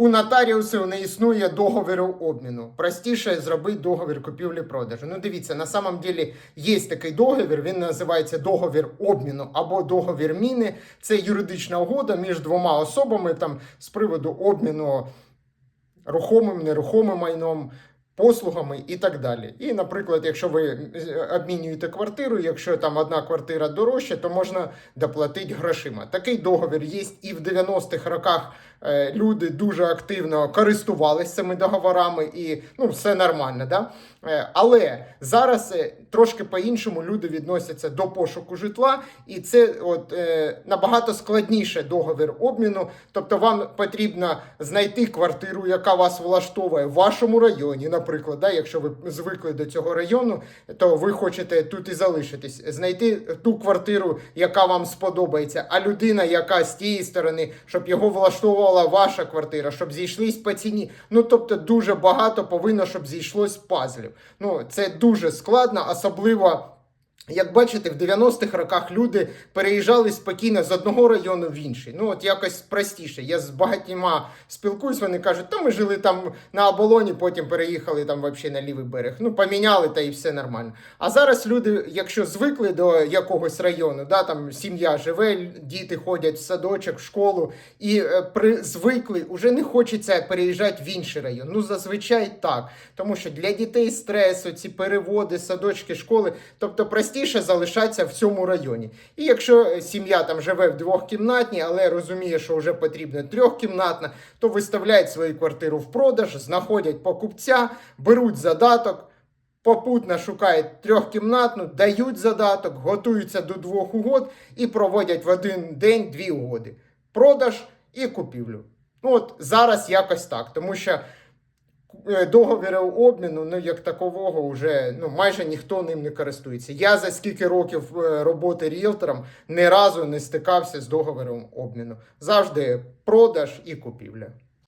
У нотаріусів не існує договору обміну. Простіше зробити договір купівлі-продажу. Ну, дивіться, на самом деле є такий договір, він називається договір обміну або договір міни. Це юридична угода між двома особами там з приводу обміну рухомим, нерухомим майном. Послугами і так далі. І, наприклад, якщо ви е, обмінюєте квартиру, якщо там одна квартира дорожча, то можна доплатити грошима. Такий договір є і в 90-х роках е, люди дуже активно користувалися цими договорами, і ну, все нормально. Да? Е, але зараз трошки по-іншому люди відносяться до пошуку житла, і це от, набагато складніше договір обміну. Тобто вам потрібно знайти квартиру, яка вас влаштовує в вашому районі, наприклад, да, якщо ви звикли до цього району, то ви хочете тут і залишитись. Знайти ту квартиру, яка вам сподобається, а людина, яка з тієї сторони, щоб його влаштовувала ваша квартира, щоб зійшлись по ціні. Ну тобто дуже багато повинно, щоб зійшлось пазлів. Ну це дуже складно, особливо. Як бачите, в 90-х роках люди переїжджали спокійно з одного району в інший. Ну, от якось простіше. Я з багатьма спілкуюсь, вони кажуть, та ми жили там на оболоні, потім переїхали там взагалі на лівий берег. Ну, поміняли та і все нормально. А зараз люди, якщо звикли до якогось району, да, там сім'я живе, діти ходять в садочок, в школу, і е, при звикли, вже не хочеться переїжджати в інший район. Ну, зазвичай так. Тому що для дітей стрес, ці переводи, садочки, школи, тобто простіше залишатися в цьому районі. І якщо е, сім'я там живе в двохкімнатній, але розуміє, що вже потрібна трьохкімнатна, то виставляють свою квартиру в продаж, знаходять покупця, беруть задаток. Попутно шукають трьохкімнатну, дають задаток, готуються до двох угод і проводять в один день дві угоди: продаж і купівлю. Ну от зараз якось так, тому що е, обміну, ну як такового, вже ну майже ніхто ним не користується. Я за скільки років е, роботи ріелтором ні разу не стикався з договором обміну. Завжди продаж і купівля.